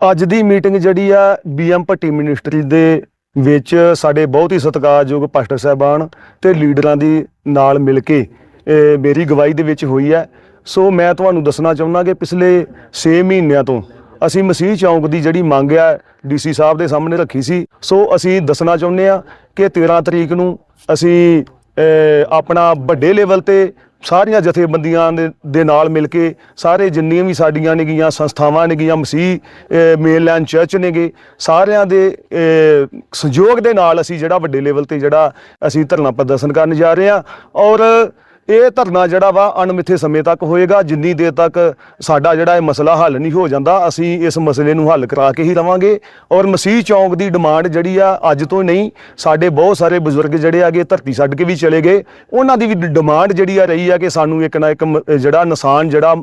ਅੱਜ ਦੀ ਮੀਟਿੰਗ ਜਿਹੜੀ ਆ ਬੀਐਮ ਭੱਟੀ ਮਿਨਿਸਟਰੀ ਦੇ ਵਿੱਚ ਸਾਡੇ ਬਹੁਤ ਹੀ ਸਤਿਕਾਰਯੋਗ ਪਾਸਟਰ ਸਾਹਿਬਾਨ ਤੇ ਲੀਡਰਾਂ ਦੀ ਨਾਲ ਮਿਲ ਕੇ ਮੇਰੀ ਗਵਾਹੀ ਦੇ ਵਿੱਚ ਹੋਈ ਹੈ। ਸੋ ਮੈਂ ਤੁਹਾਨੂੰ ਦੱਸਣਾ ਚਾਹੁੰਦਾ ਕਿ ਪਿਛਲੇ 6 ਮਹੀਨਿਆਂ ਤੋਂ ਅਸੀਂ ਮਸੀਹ ਚੌਂਕ ਦੀ ਜਿਹੜੀ ਮੰਗ ਆ ਡੀਸੀ ਸਾਹਿਬ ਦੇ ਸਾਹਮਣੇ ਰੱਖੀ ਸੀ। ਸੋ ਅਸੀਂ ਦੱਸਣਾ ਚਾਹੁੰਦੇ ਆ ਕਿ 13 ਤਰੀਕ ਨੂੰ ਅਸੀਂ ਆਪਣਾ ਵੱਡੇ ਲੈਵਲ ਤੇ ਸਾਰੀਆਂ ਜਥੇਬੰਦੀਆਂ ਦੇ ਦੇ ਨਾਲ ਮਿਲ ਕੇ ਸਾਰੇ ਜਿੰਨੀਆਂ ਵੀ ਸਾਡੀਆਂ ਨੇਗੀਆਂ ਸੰਸਥਾਵਾਂ ਨੇਗੀਆਂ, ਮਸੀਹ ਮੇਨਲੈਂਡ ਚਰਚ ਨੇਗੇ, ਸਾਰਿਆਂ ਦੇ ਸਹਿਯੋਗ ਦੇ ਨਾਲ ਅਸੀਂ ਜਿਹੜਾ ਵੱਡੇ ਲੈਵਲ ਤੇ ਜਿਹੜਾ ਅਸੀਂ ਧਰਨਾ ਪ੍ਰਦਰਸ਼ਨ ਕਰਨ ਜਾ ਰਹੇ ਹਾਂ ਔਰ ਇਹ ਧਰਨਾ ਜਿਹੜਾ ਵਾ ਅਣਮਿੱਥੇ ਸਮੇਂ ਤੱਕ ਹੋਏਗਾ, ਜਿੰਨੀ ਦੇਰ ਤੱਕ ਸਾਡਾ ਜਿਹੜਾ ਇਹ ਮਸਲਾ ਹੱਲ ਨਹੀਂ ਹੋ ਜਾਂਦਾ, ਅਸੀਂ ਇਸ ਮਸਲੇ ਨੂੰ ਹੱਲ ਕਰਾ ਕੇ ਹੀ ਰਵਾਂਗੇ। ਔਰ ਮਸੀਹ ਚੌਂਕ ਦੀ ਡਿਮਾਂਡ ਜਿਹੜੀ ਆ, ਅੱਜ ਤੋਂ ਨਹੀਂ, ਸਾਡੇ ਬਹੁਤ ਸਾਰੇ ਬਜ਼ੁਰਗ ਜਿਹੜੇ ਆਗੇ ਧਰਤੀ ਛੱਡ ਕੇ ਵੀ ਚਲੇ ਗਏ। ਉਹਨਾਂ ਦੀ ਵੀ ਡਿਮਾਂਡ ਜਿਹੜੀ ਆ ਰਹੀ ਆ ਕਿ ਸਾਨੂੰ ਇੱਕ ਨਾ ਇੱਕ ਮ- ਜਿਹੜਾ ਨਿਸ਼ਾਨ ਜਿਹੜਾ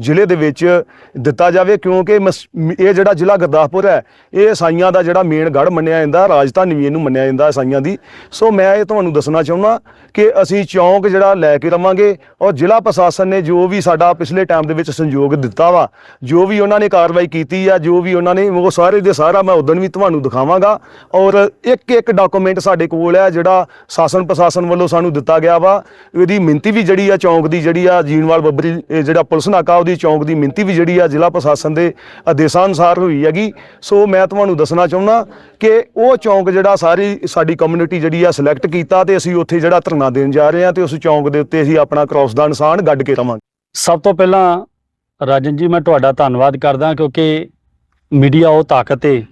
ਜ਼ਿਲ੍ਹੇ ਦੇ ਵਿੱਚ ਦਿੱਤਾ ਜਾਵੇ, ਕਿਉਂਕਿ ਮਸ- ਇਹ ਜਿਹੜਾ ਜ਼ਿਲ੍ਹਾ ਗੁਰਦਾਸਪੁਰ ਹੈ, ਇਹ ਈਸਾਈਆਂ ਦਾ ਜਿਹੜਾ ਮੇਨ ਗੜ ਮੰਨਿਆ ਜਾਂਦਾ, ਰਾਜਧਾਨੀ ਵੀ ਇਹਨੂੰ ਮੰਨਿਆ ਜਾਂਦਾ ਈਸਾਈਆਂ ਦੀ। ਸੋ ਮੈਂ ਇਹ ਤੁਹਾਨੂੰ ਦੱਸਣਾ ਚਾਹੁੰਦਾ ਕਿ ਅਸੀਂ ਚੌਂਕ ਜਿਹੜਾ ਲੈ ਕੇ ਰਵਾਂਗੇ ਔਰ ਜ਼ਿਲ੍ਹਾ ਪ੍ਰਸ਼ਾਸਨ ਨੇ ਜੋ ਵੀ ਸਾਡਾ ਪਿਛਲੇ ਟਾਈਮ ਦੇ ਵਿੱਚ ਸੰਯੋਗ ਦਿੱਤਾ ਵਾ, ਜੋ ਵੀ ਉਹਨਾਂ ਨੇ ਕਾਰਵਾਈ ਕੀਤੀ ਆ, ਜੋ ਵੀ ਉਹਨਾਂ ਨੇ, ਉਹ ਸਾਰੇ ਦੇ ਸਾਰਾ ਮੈਂ ਉਦੋਂ ਵੀ ਤੁਹਾਨੂੰ ਦਿਖਾਵਾਂਗਾ। ਔਰ ਇੱਕ ਇੱਕ ਡਾਕੂਮੈਂਟ ਸਾਡੇ ਕੋਲ ਹੈ, ਜਿਹੜਾ ਸ਼ਾਸਨ ਪ੍ਰਸ਼ਾਸਨ ਵੱਲੋਂ ਸਾਨੂੰ ਦਿੱਤਾ ਗਿਆ ਵਾ। ਇਹਦੀ ਮਿੰਤੀ ਵੀ ਜਿਹੜੀ ਆ, ਚੌਂਕ ਦੀ ਜਿਹੜੀ ਆ, ਜੀਨਵਾਲ ਬੱਬਰੀ, ਇਹ ਜਿਹੜਾ ਪੁਲਿਸ ਨਾਕਾ ਉਹਦੀ ਚੌਂਕ ਦੀ ਮਿੰਤੀ ਵੀ ਜਿਹੜੀ ਆ ਜ਼ਿਲ੍ਹਾ ਪ੍ਰਸ਼ਾਸਨ ਦੇ ਆਦੇਸ਼ਾਂ ਅਨੁਸਾਰ ਹੋਈ ਹੈਗੀ। ਸੋ ਮੈਂ ਤੁਹਾਨੂੰ ਦੱਸਣਾ ਚਾਹੁੰਦਾ ਕਿ ਉਹ ਚੌਂਕ ਜਿਹੜਾ ਸਾਰੀ ਸਾਡੀ ਕਮਿਊਨਿਟੀ ਜਿਹੜੀ ਆ ਸਿਲੈਕਟ ਕੀਤਾ ਤੇ ਅਸੀਂ ਉੱਥੇ ਜਿਹੜਾ ਧਰਨਾ ਦੇਣ ਜਾ ਰਹੇ ਹਾਂ ਤੇ ਉਸ ਚੌਂਕ ਦੇ ਉੱਤੇ ਅਸੀਂ ਆਪਣਾ ਕ੍ਰਾਸ ਦਾ ਨਿਸ਼ਾਨ ਗੱਡ ਕੇ ਰਵਾਂਗੇ ਸਭ ਤੋਂ ਪਹਿਲਾਂ ਰਾਜਨ ਜੀ, ਮੈਂ ਤੁਹਾਡਾ ਧੰਨਵਾਦ ਕਰਦਾ ਕਿਉਂਕਿ ਮੀਡੀਆ ਉਹ ਤਾਕਤ ਹੈ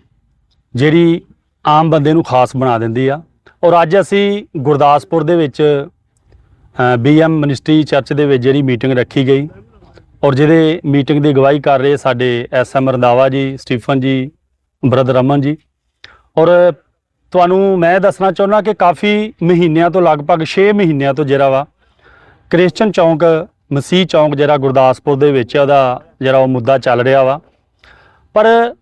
ਜਿਹੜੀ ਆਮ ਬੰਦੇ ਨੂੰ ਖਾਸ ਬਣਾ ਦਿੰਦੀ ਆ। ਔਰ ਅੱਜ ਅਸੀਂ ਗੁਰਦਾਸਪੁਰ ਦੇ ਵਿੱਚ ਬੀਐਮ ਮਿਨਿਸਟਰੀ ਚਰਚ ਦੇ ਵਿੱਚ ਜਿਹੜੀ ਮੀਟਿੰਗ ਰੱਖੀ ਗਈ। ਔਰ ਜਿਹਦੇ ਮੀਟਿੰਗ ਦੀ ਅਗਵਾਈ ਕਰ ਰਹੇ ਸਾਡੇ ਐਸਐਮ ਰੰਦਾਵਾ ਜੀ, ਸਟੀਫਨ ਜੀ, ਬ੍ਰਦਰ ਅਮਨ ਜੀ। ਔਰ ਤੁਹਾਨੂੰ ਮੈਂ ਦੱਸਣਾ ਚਾਹੁੰਦਾ ਕਿ ਕਾਫੀ ਮਹੀਨਿਆਂ ਤੋਂ ਲਗਭਗ 6 ਮਹੀਨਿਆਂ ਤੋਂ ਜਿਹੜਾ ਵਾ ਕ੍ਰਿਸਚਨ ਚੌਂਕ, ਮਸੀਹ ਚੌਂਕ ਜਿਹੜਾ ਗੁਰਦਾਸਪੁਰ ਦੇ ਵਿੱਚ ਉਹਦਾ ਜਿਹੜਾ ਉਹ ਮੁੱਦਾ ਚੱਲ ਰਿਹਾ ਵਾ। ਪਰ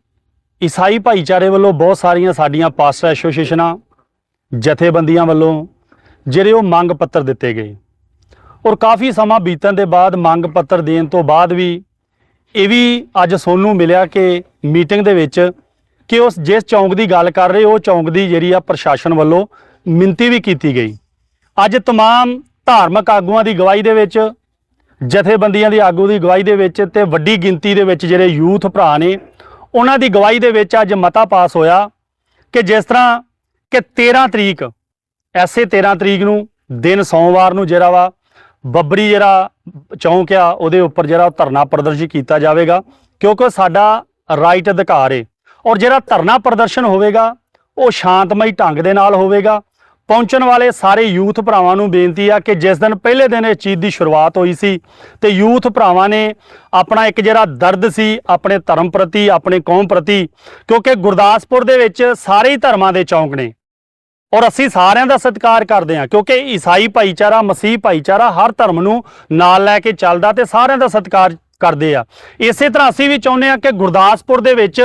ਈਸਾਈ ਭਾਈਚਾਰੇ ਵੱਲੋਂ ਬਹੁਤ ਸਾਰੀਆਂ ਸਾਡੀਆਂ ਪਾਸਟਰ ਐਸੋਸੀਏਸ਼ਨਾਂ, ਜਥੇਬੰਦੀਆਂ ਵੱਲੋਂ ਜਿਹੜੇ ਉਹ ਮੰਗ ਪੱਤਰ ਦਿੱਤੇ ਗਏ। ਔਰ ਕਾਫੀ ਸਮਾਂ ਬੀਤਣ ਦੇ ਬਾਅਦ ਮੰਗ ਪੱਤਰ ਦੇਣ ਤੋਂ ਬਾਅਦ ਵੀ ਇਹ ਵੀ ਅੱਜ ਸੋਨੂੰ ਮਿਲਿਆ ਕਿ ਮੀਟਿੰਗ ਦੇ ਵਿੱਚ ਕਿ ਉਸ ਜਿਸ ਚੌਂਕ ਦੀ ਗੱਲ ਕਰ ਰਹੇ ਉਹ ਚੌਂਕ ਦੀ ਜਿਹੜੀ ਆ ਪ੍ਰਸ਼ਾਸਨ ਵੱਲੋਂ ਮਿੰਤੀ ਵੀ ਕੀਤੀ ਗਈ ਅੱਜ तमाम ਧਾਰਮਿਕ ਆਗੂਆਂ ਦੀ ਗਵਾਹੀ ਦੇ ਵਿੱਚ ਜਥੇਬੰਦੀਆਂ ਦੀ ਆਗੂ ਦੀ ਗਵਾਹੀ ਦੇ ਵਿੱਚ ਤੇ ਵੱਡੀ ਗਿਣਤੀ ਦੇ ਵਿੱਚ ਜਿਹੜੇ ਯੂਥ ਭਰਾ ਨੇ ਉਹਨਾਂ ਦੀ ਗਵਾਹੀ ਦੇ ਵਿੱਚ ਅੱਜ ਮਤਾ ਪਾਸ ਹੋਇਆ ਕਿ ਜਿਸ ਤਰ੍ਹਾਂ ਕਿ 13 ਤਰੀਕ ਐਸੇ 13 ਤਰੀਕ ਨੂੰ ਦਿਨ ਸੋਮਵਾਰ ਨੂੰ ਜਿਹੜਾ ਵਾ ਬੱਬਰੀ ਜਿਹੜਾ ਚੌਂਕ ਆ, ਉਹਦੇ ਉੱਪਰ ਜਿਹੜਾ ਉਹ ਧਰਨਾ ਪ੍ਰਦਰਸ਼ਨ ਕੀਤਾ ਜਾਵੇਗਾ, ਕਿਉਂਕਿ ਉਹ ਸਾਡਾ ਰਾਈਟ ਅਧਿਕਾਰ ਏ। ਔਰ ਜਿਹੜਾ ਧਰਨਾ ਪ੍ਰਦਰਸ਼ਨ ਹੋਵੇਗਾ, ਉਹ ਸ਼ਾਂਤਮਈ ਢੰਗ ਦੇ ਨਾਲ ਹੋਵੇਗਾ। ਪਹੁੰਚਣ ਵਾਲੇ ਸਾਰੇ ਯੂਥ ਭਰਾਵਾਂ ਨੂੰ ਬੇਨਤੀ ਆ ਕਿ ਜਿਸ ਦਿਨ ਪਹਿਲੇ ਦਿਨ ਇਸ ਚੀਜ਼ ਦੀ ਸ਼ੁਰੂਆਤ ਹੋਈ ਸੀ, ਤੇ ਯੂਥ ਭਰਾਵਾਂ ਨੇ ਆਪਣਾ ਇੱਕ ਜਿਹੜਾ ਦਰਦ ਸੀ, ਆਪਣੇ ਧਰਮ ਪ੍ਰਤੀ, ਆਪਣੇ ਕੌਮ ਪ੍ਰਤੀ, ਕਿਉਂਕਿ ਗੁਰਦਾਸਪੁਰ ਦੇ ਵਿੱਚ ਸਾਰੇ ਹੀ ਧਰਮਾਂ ਦੇ ਚੌਂਕ ਨੇ। ਔਰ ਅਸੀਂ ਸਾਰਿਆਂ ਦਾ ਸਤਿਕਾਰ ਕਰਦੇ ਹਾਂ, ਕਿਉਂਕਿ ਈਸਾਈ ਭਾਈਚਾਰਾ, ਮਸੀਹ ਭਾਈਚਾਰਾ ਹਰ ਧਰਮ ਨੂੰ ਨਾਲ ਲੈ ਕੇ ਚੱਲਦਾ ਤੇ ਸਾਰਿਆਂ ਦਾ ਸਤਿਕਾਰ ਕਰਦੇ ਆ। ਇਸੇ ਤਰ੍ਹਾਂ ਅਸੀਂ ਵੀ ਚਾਹੁੰਦੇ ਆ ਕਿ ਗੁਰਦਾਸਪੁਰ ਦੇ ਵਿੱਚ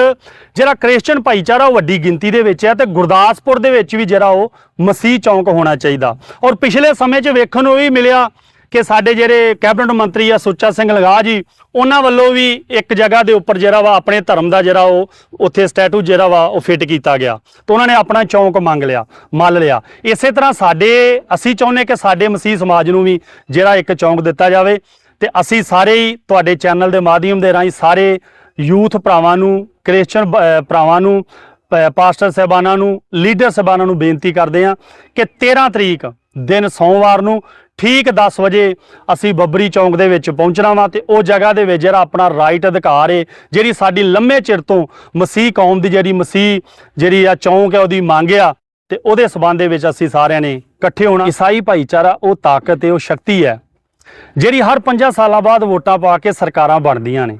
ਜਿਹੜਾ ਕ੍ਰਿਸਚੀਅਨ ਭਾਈਚਾਰਾ ਉਹ ਵੱਡੀ ਗਿਣਤੀ ਦੇ ਵਿੱਚ ਹੈ ਤੇ ਗੁਰਦਾਸਪੁਰ ਦੇ ਵਿੱਚ ਵੀ ਜਿਹੜਾ ਉਹ ਮਸੀਹ ਚੌਂਕ ਹੋਣਾ ਚਾਹੀਦਾ। ਔਰ ਪਿਛਲੇ ਸਮੇਂ 'ਚ ਵੇਖਣ ਨੂੰ ਵੀ ਮਿਲਿਆ ਕਿ ਸਾਡੇ ਜਿਹੜੇ ਕੈਬਨਿਟ ਮੰਤਰੀ ਆ ਸੁੱਚਾ ਸਿੰਘ ਲਗਾ ਜੀ, ਉਹਨਾਂ ਵੱਲੋਂ ਵੀ ਇੱਕ ਜਗ੍ਹਾ ਦੇ ਉੱਪਰ ਜਿਹੜਾ ਵਾ ਆਪਣੇ ਧਰਮ ਦਾ ਜਿਹੜਾ ਉਹ, ਉੱਥੇ ਸਟੈਟੂ ਜਿਹੜਾ ਵਾ ਉਹ ਫਿੱਟ ਕੀਤਾ ਗਿਆ। ਤੇ ਉਹਨਾਂ ਨੇ ਆਪਣਾ ਚੌਂਕ ਮੰਗ ਲਿਆ ਮੰਨ ਲਿਆ। ਇਸੇ ਤਰ੍ਹਾਂ ਸਾਡੇ, ਅਸੀਂ ਚਾਹੁੰਦੇ ਕਿ ਸਾਡੇ ਮਸੀਹ ਸਮਾਜ ਨੂੰ ਵੀ ਜਿਹੜਾ ਇੱਕ ਚੌਂਕ ਦਿੱਤਾ ਜਾਵੇ ਤੇ ਅਸੀਂ ਸਾਰੇ ਹੀ ਤੁਹਾਡੇ ਚੈਨਲ ਦੇ ਮਾਧਿਅਮ ਦੇ ਰਾਹੀਂ ਸਾਰੇ ਯੂਥ ਭਰਾਵਾਂ ਨੂੰ ਕ੍ਰਿਸਚੀਅਨ ਭਰਾਵਾਂ ਨੂੰ, ਪ- ਪਾਸਟਰ ਸਹਿਬਾਨਾਂ ਨੂੰ, ਲੀਡਰ ਸਹਿਬਾਨਾਂ ਨੂੰ ਬੇਨਤੀ ਕਰਦੇ ਹਾਂ ਕਿ 13 ਤਰੀਕ, ਦਿਨ ਸੋਮਵਾਰ ਨੂੰ ਠੀਕ 10 ਵਜੇ ਅਸੀਂ ਬੱਬਰੀ ਚੌਂਕ ਦੇ ਵਿੱਚ ਪਹੁੰਚਣਾ ਵਾ ਤੇ ਉਹ ਜਗ੍ਹਾ ਦੇ ਵਿੱਚ ਜਿਹੜਾ ਆਪਣਾ ਰਾਈਟ ਅਧਿਕਾਰ ਏ, ਜਿਹੜੀ ਸਾਡੀ ਲੰਮੇ ਚਿਰ ਤੋਂ ਮਸੀਹ ਕੌਮ ਦੀ ਜਿਹੜੀ ਮਸੀਹ, ਜਿਹੜੀ ਆ ਚੌਂਕ ਹੈ ਉਹਦੀ ਮੰਗ ਆ ਤੇ ਉਹਦੇ ਸਬੰਧ ਦੇ ਵਿੱਚ ਅਸੀਂ ਸਾਰਿਆਂ ਨੇ ਇਕੱਠੇ ਹੋਣਾ। ਈਸਾਈ ਭਾਈਚਾਰਾ, ਉਹ ਤਾਕਤ ਹੈ ਉਹ ਸ਼ਕਤੀ ਹੈ, ਜਿਹੜੀ ਹਰ 5 ਸਾਲਾਂ ਬਾਅਦ ਵੋਟਾਂ ਪਾ ਕੇ ਸਰਕਾਰਾਂ ਬਣਦੀਆਂ ਨੇ।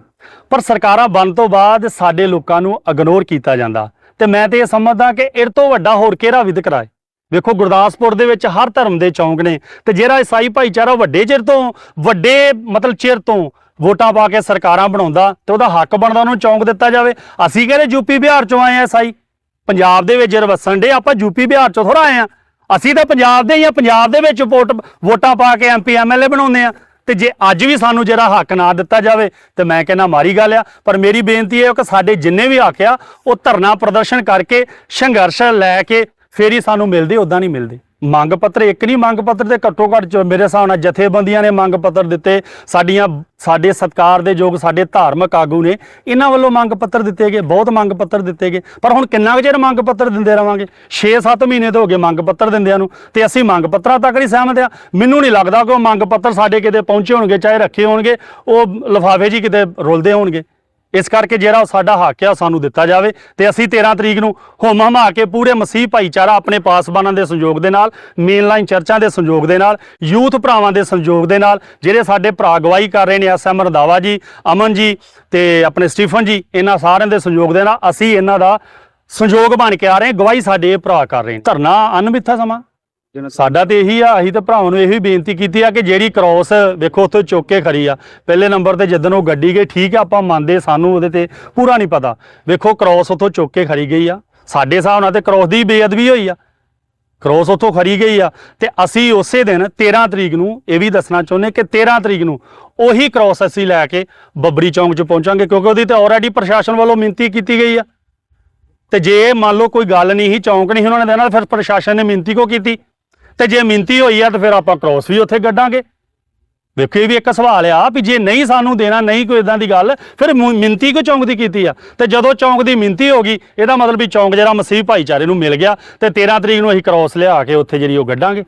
ਪਰ ਸਰਕਾਰਾਂ ਬਣ ਤੋਂ ਬਾਅਦ ਸਾਡੇ ਲੋਕਾਂ ਨੂੰ ਇਗਨੋਰ ਕੀਤਾ ਜਾਂਦਾ ਤੇ ਮੈਂ ਤੇ ਇਹ ਸਮਝਦਾ ਕਿ ਇਹ ਤੋਂ ਵੱਡਾ ਹੋਰ ਕਿਹੜਾ ਵਿਦਕਰਾ ਹੈ ਵੇਖੋ ਗੁਰਦਾਸਪੁਰ ਦੇ ਵਿੱਚ ਹਰ ਧਰਮ ਦੇ ਚੌਂਕ ਨੇ ਤੇ ਜਿਹੜਾ ਈਸਾਈ ਭਾਈਚਾਰਾ ਵੱਡੇ ਚਿਰ ਤੋਂ, ਵੱਡੇ ਮਤਲਬ ਚਿਰ ਤੋਂ ਵੋਟਾਂ ਪਾ ਕੇ ਸਰਕਾਰਾਂ ਬਣਾਉਂਦਾ ਤੇ ਉਹਦਾ ਹੱਕ ਬਣਦਾ ਉਹਨੂੰ ਚੌਂਕ ਦਿੱਤਾ ਜਾਵੇ। ਅਸੀਂ ਕਹਿੰਦੇ ਯੂਪੀ ਬਿਹਾਰ ਚੋਂ ਆਏ ਆ ਈਸਾਈ? ਪੰਜਾਬ ਦੇ ਵਿੱਚ ਵਸਣ ਦੇ ਆਪਾਂ ਯੂਪੀ ਬਿਹਾਰ ਚੋਂ ਥੋੜਾ ਆਏ ਆ। ਅਸੀਂ ਤਾਂ ਪੰਜਾਬ ਦੇ ਜਾਂ ਪੰਜਾਬ ਦੇ ਵਿੱਚ ਵੋਟ ਵੋਟਾਂ ਪਾ ਕੇ ਐਮਪੀ ਐਮਐਲਏ ਬਣਾਉਂਦੇ ਆ। ਤੇ ਜੇ ਅੱਜ ਵੀ ਸਾਨੂੰ ਜਿਹੜਾ ਹੱਕ ਨਾ ਦਿੱਤਾ ਜਾਵੇ, ਤੇ ਮੈਂ ਕਹਿੰਦਾ ਮਾਰੀ ਗੱਲ ਆ, ਪਰ ਮੇਰੀ ਬੇਨਤੀ ਇਹ ਹੈ ਕਿ ਸਾਡੇ ਜਿੰਨੇ ਵੀ ਹੱਕ ਆ, ਉਹ ਧਰਨਾ ਪ੍ਰਦਰਸ਼ਨ ਕਰਕੇ ਸੰਘਰਸ਼ ਲੈ ਕੇ ਫੇਰ ਹੀ ਸਾਨੂੰ ਮਿਲਦੇ ਉਦਾਂ ਨਹੀਂ ਮਿਲਦੇ। ਮੰਗ ਪੱਤਰ, ਇੱਕ ਨਹੀਂ, ਮੰਗ ਪੱਤਰ ਤੇ ਘੱਟੋ ਘੱਟ ਜੋ ਮੇਰੇ ਹਿਸਾਬ ਨਾਲ ਜਥੇਬੰਦੀਆਂ ਨੇ ਮੰਗ ਪੱਤਰ ਦਿੱਤੇ, ਸਾਡੀਆਂ, ਸਾਡੇ ਸਤਕਾਰ ਦੇ ਯੋਗ, ਸਾਡੇ ਧਾਰਮਿਕ ਆਗੂ ਨੇ, ਇਹਨਾਂ ਵੱਲੋਂ ਮੰਗ ਪੱਤਰ ਦਿੱਤੇ ਗਏ, ਬਹੁਤ ਮੰਗ ਪੱਤਰ ਦਿੱਤੇ ਗਏ। ਪਰ ਹੁਣ ਕਿੰਨਾ ਕੁ ਚਿਰ ਮੰਗ ਪੱਤਰ ਦਿੰਦੇ ਰਵਾਂਗੇ? 6-7 ਮਹੀਨੇ ਤੋਂ ਹੋ ਗਏ ਮੰਗ ਪੱਤਰ ਦਿੰਦਿਆਂ ਨੂੰ, ਤੇ ਅਸੀਂ ਮੰਗ ਪੱਤਰਾਂ ਤੱਕ ਨਹੀਂ ਸਹਿਮਤ ਆ ਮੈਨੂੰ ਨਹੀਂ ਲੱਗਦਾ ਕਿ ਉਹ ਮੰਗ ਪੱਤਰ ਸਾਡੇ ਕਿਤੇ ਪਹੁੰਚੇ ਹੋਣਗੇ, ਚਾਹੇ ਰੱਖੇ ਹੋਣਗੇ, ਉਹ ਲਿਫਾਫੇ ਜੀ ਕਿਤੇ ਰੁਲਦੇ ਹੋਣਗੇ। ਇਸ ਕਰਕੇ ਜਿਹੜਾ ਉਹ ਸਾਡਾ ਹੱਕ ਆ ਸਾਨੂੰ ਦਿੱਤਾ ਜਾਵੇ ਤੇ ਅਸੀਂ 13 ਤਰੀਕ ਨੂੰ ਹੋਮ ਹਮਾ ਕੇ ਪੂਰੇ ਮਸੀਹ ਭਾਈਚਾਰਾ ਆਪਣੇ ਪਾਸਬਾਨਾਂ ਦੇ ਸੰਯੋਗ ਦੇ ਨਾਲ ਮੇਨ ਲਾਈਨ ਚਰਚਾਂ ਦੇ ਸੰਯੋਗ ਦੇ ਨਾਲ, ਯੂਥ ਭਰਾਵਾਂ ਦੇ ਸੰਯੋਗ ਦੇ ਨਾਲ, ਜਿਹੜੇ ਸਾਡੇ ਭਰਾ ਅਗਵਾਈ ਕਰ ਰਹੇ ਨੇ ਐਸਐਮ ਰੰਧਾਵਾ ਜੀ, ਅਮਨ ਜੀ ਤੇ ਆਪਣੇ ਸਟੀਫਨ ਜੀ, ਇਹਨਾਂ ਸਾਰਿਆਂ ਦੇ ਸੰਯੋਗ ਦੇ ਨਾਲ ਅਸੀਂ ਇਹਨਾਂ ਦਾ ਸੰਯੋਗ ਬਣ ਕੇ ਆ ਰਹੇ ਹਾਂ, ਗਵਾਹੀ ਸਾਡੇ ਭਰਾ ਕਰ ਰਹੇ ਧਰਨਾ ਅਨਮਿੱਥਾ ਸਮਾਂ। ਸਾਡਾ ਤੇ ਇਹੀ ਆ, ਅਸੀਂ ਤਾਂ ਭਰਾਵਾਂ ਨੂੰ ਇਹੀ ਬੇਨਤੀ ਕੀਤੀ ਆ ਕਿ ਜਿਹੜੀ ਕ੍ਰਾਸ ਵੇਖੋ, ਉੱਥੇ ਚੁੱਕ ਕੇ ਖੜੀ ਆ। ਪਹਿਲੇ ਨੰਬਰ ਤੇ ਜਦੋਂ ਉਹ ਗੱਡੀ ਗਈ, ਠੀਕ ਆ, ਆਪਾਂ ਮੰਨਦੇ, ਸਾਨੂੰ ਉਹਦੇ ਤੇ ਪੂਰਾ ਨਹੀਂ ਪਤਾ। ਵੇਖੋ ਕ੍ਰਾਸ ਉੱਥੋਂ ਚੁੱਕ ਕੇ ਖੜੀ ਗਈ ਆ। ਸਾਡੇ ਹਿਸਾਬ ਨਾਲ ਤੇ ਕ੍ਰਾਸ ਦੀ ਬੇਅਦਬੀ ਹੋਈ ਆ। ਕ੍ਰਾਸ ਉੱਥੋਂ ਖੜੀ ਗਈ ਆ। ਤੇ ਅਸੀਂ ਉਸੇ ਦਿਨ 13 ਤਰੀਕ ਨੂੰ ਇਹ ਵੀ ਦੱਸਣਾ ਚਾਹੁੰਦੇ ਕਿ 13 ਤਰੀਕ ਨੂੰ ਉਹੀ ਕ੍ਰਾਸ ਅਸੀਂ ਲੈ ਕੇ ਬੱਬਰੀ ਚੌਂਕ 'ਚ ਪਹੁੰਚਾਂਗੇ, ਕਿਉਂਕਿ ਉਹਦੀ ਤੇ ਆਲਰੇਡੀ ਪ੍ਰਸ਼ਾਸਨ ਵੱਲੋਂ ਮਿੰਤੀ ਕੀਤੀ ਗਈ ਆ। ਤੇ ਜੇ ਮੰਨ ਲਓ ਕੋਈ ਗੱਲ ਨਹੀਂ ਸੀ, ਚੌਂਕ ਨਹੀਂ ਉਹਨਾਂ ਨੇ ਦੇਣਾ ਫਿਰ ਪ੍ਰਸ਼ਾਸਨ ਨੇ ਮਿੰਤੀ ਕੋ ਕੀਤੀ? ਤੇ ਜੇ ਮਿੰਤੀ ਹੋਈ ਆ ਤਾਂ ਫਿਰ ਆਪਾਂ ਕ੍ਰਾਸ ਵੀ ਉੱਥੇ ਗੱਡਾਂਗੇ ਵੇਖੋ, ਇਹ ਵੀ ਇੱਕ ਸਵਾਲ ਆ ਵੀ ਜੇ ਨਹੀਂ ਸਾਨੂੰ ਦੇਣਾ, ਨਹੀਂ ਕੋਈ ਇਦਾਂ ਦੀ ਗੱਲ, ਫਿਰ ਮੁ- ਮਿੰਤੀ ਕੋ ਚੌਂਕ ਦੀ ਕੀਤੀ ਆ? ਤੇ ਜਦੋਂ ਚੌਂਕ ਦੀ ਮਿੰਤੀ ਹੋ ਗਈ, ਇਹਦਾ ਮਤਲਬ ਵੀ ਚੌਂਕ ਜਿਹੜਾ ਮਸੀਹ ਭਾਈਚਾਰੇ ਨੂੰ ਮਿਲ ਗਿਆ ਤੇ 13 ਤਰੀਕ ਨੂੰ ਅਸੀਂ ਕ੍ਰਾਸ ਲਿਆ ਕੇ ਉੱਥੇ ਜਿਹੜੀ ਉਹ ਗੱਡਾਂਗੇ